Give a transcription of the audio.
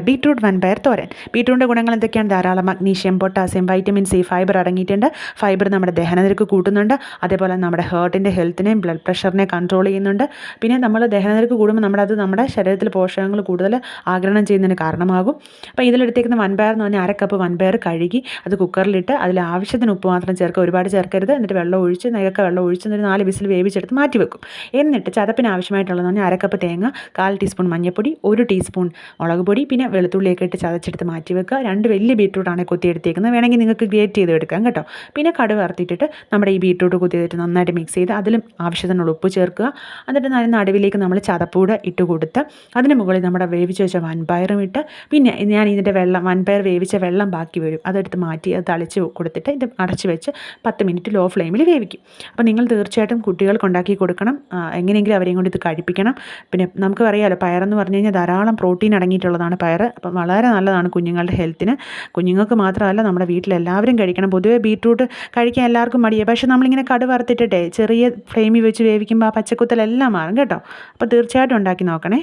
Beetroot വൻപയർ തോരൻ. ബീട്രൂട്ടിന്റെ ഗുണങ്ങൾ എന്തൊക്കെയാണ്? ധാരാളം magnesium potassium vitamin C fibre അടങ്ങിയിട്ടുണ്ട്. ഫൈബർ നമ്മുടെ ദഹനനിരക്ക് കൂട്ടുന്നുണ്ട്. അതേപോലെ നമ്മുടെ ഹേർട്ടിന്റെ ഹെൽത്തിനെയും ബ്ലഡ് പ്രഷറിനെ കൺട്രോൾ ചെയ്യുന്നുണ്ട്. പിന്നെ നമ്മൾ ദഹനനിരക്ക് കൂടുമ്പോൾ നമ്മുടെ അത് നമ്മുടെ ശരീരത്തിൽ പോഷകങ്ങൾ കൂടുതൽ ആഗിരണം ചെയ്യുന്നതിന് കാരണമാകും. അപ്പോൾ ഇതിലെടുത്തേക്കുന്ന വൻപയർ എന്ന് പറഞ്ഞാൽ അര കപ്പ് വൻപയർ കഴുകി അത് കുക്കറിലിട്ട് അതിൽ ആവശ്യത്തിന് ഉപ്പ് മാത്രം ചേർക്കുക. ഒരുപാട് ചേർക്കരുത്. എന്നിട്ട് വെള്ളം ഒഴിച്ച് നെയ്യൊക്കെ വെള്ളം ഒഴിച്ച് എന്നിട്ട് നാല് വിസിൽ വേവിച്ചെടുത്ത് മാറ്റി വെക്കും. എന്നിട്ട് ചതപ്പിന് ആവശ്യമായിട്ടുള്ളതെന്ന് പറഞ്ഞാൽ അരക്കപ്പ് കപ്പ് തേങ്ങ കാൽ ടീസ്പൂൺ മഞ്ഞൾപ്പൊടി ഒരു ടീസ്പൂൺ മുളക് പൊടി പിന്നെ വെളുത്തുള്ളിയൊക്കെ ഇട്ട് ചതച്ചെടുത്ത് മാറ്റി വെക്കുക. രണ്ട് വലിയ ബീട്രൂട്ടാണ് കുത്തിയെടുത്തേക്കുന്നത്. വേണമെങ്കിൽ നിങ്ങൾക്ക് ഗ്രേറ്റ് ചെയ്ത് എടുക്കാം കേട്ടോ. പിന്നെ കടുക് വറുത്തിട്ടിട്ട് നമ്മുടെ ഈ ബീട്രൂട്ട് കുത്തിയിട്ട് നന്നായിട്ട് മിക്സ് ചെയ്ത് അതിലും ആവശ്യത്തിനുള്ള ഉപ്പ് ചേർക്കുക. എന്നിട്ട് അതിന് നടുവിലേക്ക് നമ്മൾ ചതപ്പൂട് ഇട്ട് കൊടുത്ത് അതിന് മുകളിൽ നമ്മുടെ വേവിച്ച് വെച്ച വൻപയറും ഇട്ട് പിന്നെ ഞാൻ ഇതിന്റെ വെള്ളം വൻപയർ വേവിച്ച വെള്ളം ബാക്കി വരും. അതെടുത്ത് മാറ്റി അത് തളിച്ച് കൊടുത്തിട്ട് ഇത് അടച്ച് വെച്ച് പത്ത് മിനിറ്റ് ലോ ഫ്ലെയിമിൽ വേവിക്കും. അപ്പോൾ നിങ്ങൾ തീർച്ചയായിട്ടും കുട്ടികൾക്ക് ഉണ്ടാക്കി കൊടുക്കണം. എങ്ങനെയെങ്കിലും അവരെയും കൊണ്ട് ഇത് കഴിപ്പിക്കണം. പിന്നെ നമുക്ക് അറിയാമല്ലോ പയറെന്ന് പറഞ്ഞു കഴിഞ്ഞാൽ ധാരാളം പ്രോട്ടീൻ അടങ്ങിയിട്ടുള്ളതാണ് പയർ അപ്പം വളരെ നല്ലതാണ് കുഞ്ഞുങ്ങളുടെ ഹെൽത്തിന്. കുഞ്ഞുങ്ങൾക്ക് മാത്രമല്ല നമ്മുടെ വീട്ടിലെല്ലാവരും കഴിക്കണം. പൊതുവേ ബീട്രൂട്ട് കഴിക്കാൻ എല്ലാവർക്കും മടിയാണ് പക്ഷേ നമ്മളിങ്ങനെ കടു വറുത്തിട്ടിട്ടേ ചെറിയ ഫ്ലെയിമിൽ വെച്ച് വേവിക്കുമ്പോൾ ആ പച്ചക്കുത്തലെല്ലാം മാറും കേട്ടോ. അപ്പോൾ തീർച്ചയായിട്ടും ഉണ്ടാക്കി നോക്കണേ.